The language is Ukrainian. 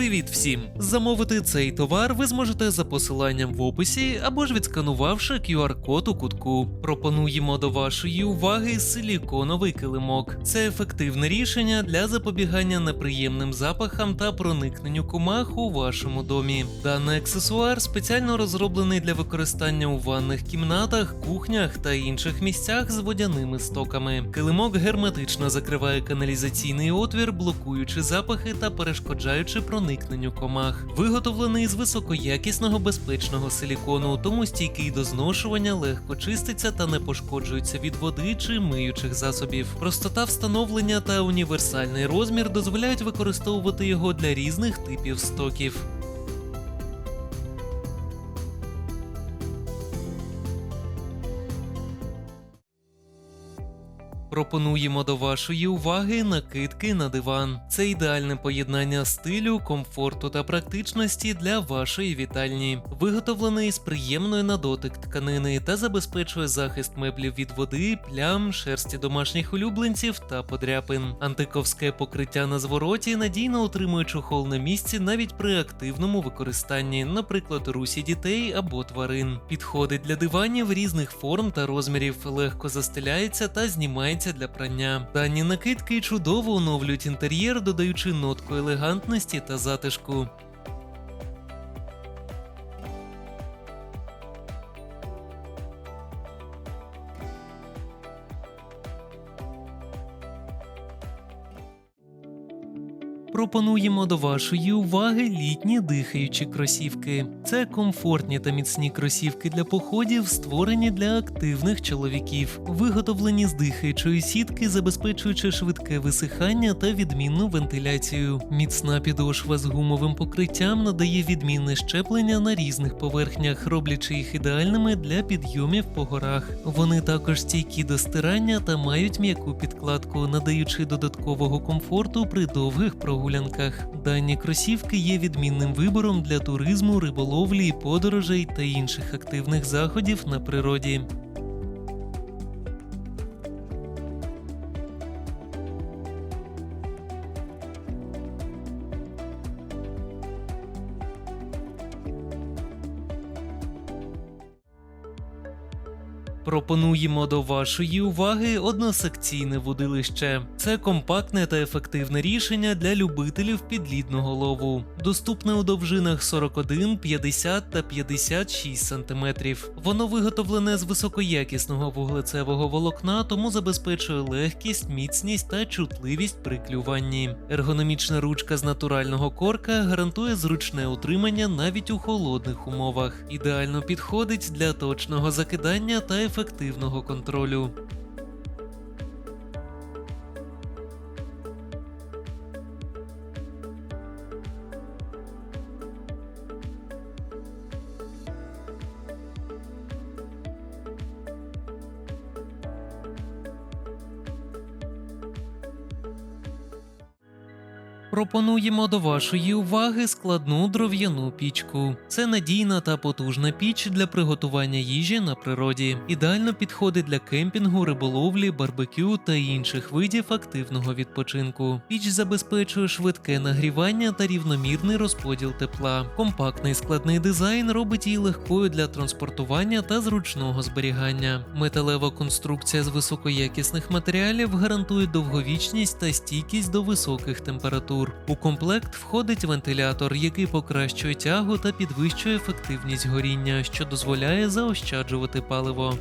Привіт всім! Замовити цей товар ви зможете за посиланням в описі або ж відсканувавши QR-код у кутку. Пропонуємо до вашої уваги силіконовий килимок. Це ефективне рішення для запобігання неприємним запахам та проникненню комах у вашому домі. Даний аксесуар спеціально розроблений для використання у ванних кімнатах, кухнях та інших місцях з водяними стоками. Килимок герметично закриває каналізаційний отвір, блокуючи запахи та перешкоджаючи проникненню комах. Виготовлений з високоякісного безпечного силікону, тому стійкий до зношування, легко чиститься та не пошкоджується від води чи миючих засобів. Простота встановлення та універсальний розмір дозволяють використовувати його для різних типів стоків. Пропонуємо до вашої уваги накидки на диван. Це ідеальне поєднання стилю, комфорту та практичності для вашої вітальні. Виготовлений з приємної на дотик тканини та забезпечує захист меблів від води, плям, шерсті домашніх улюбленців та подряпин. Антиковське покриття на звороті надійно утримує чохол на місці навіть при активному використанні, наприклад, русі дітей або тварин. Підходить для диванів різних форм та розмірів, легко застеляється та знімається для прання. Дані накидки чудово оновлюють інтер'єр, додаючи нотку елегантності та затишку. Пропонуємо до вашої уваги літні дихаючі кросівки. Це комфортні та міцні кросівки для походів, створені для активних чоловіків, виготовлені з дихаючої сітки, забезпечуючи швидке висихання та відмінну вентиляцію. Міцна підошва з гумовим покриттям надає відмінне щеплення на різних поверхнях, роблячи їх ідеальними для підйомів по горах. Вони також стійкі до стирання та мають м'яку підкладку, надаючи додаткового комфорту при довгих прогулянках. Дані кросівки є відмінним вибором для туризму, риболовлі, подорожей та інших активних заходів на природі. Пропонуємо до вашої уваги односекційне водилище. Це компактне та ефективне рішення для любителів підлідного лову. Доступне у довжинах 41, 50 та 56 см. Воно виготовлене з високоякісного вуглецевого волокна, тому забезпечує легкість, міцність та чутливість при клюванні. Ергономічна ручка з натурального корка гарантує зручне утримання навіть у холодних умовах. Ідеально підходить для точного закидання та ефективного контролю. Пропонуємо до вашої уваги складну дров'яну пічку. Це надійна та потужна піч для приготування їжі на природі. Ідеально підходить для кемпінгу, риболовлі, барбекю та інших видів активного відпочинку. Піч забезпечує швидке нагрівання та рівномірний розподіл тепла. Компактний складний дизайн робить її легкою для транспортування та зручного зберігання. Металева конструкція з високоякісних матеріалів гарантує довговічність та стійкість до високих температур. У комплект входить вентилятор, який покращує тягу та підвищує ефективність горіння, що дозволяє заощаджувати паливо.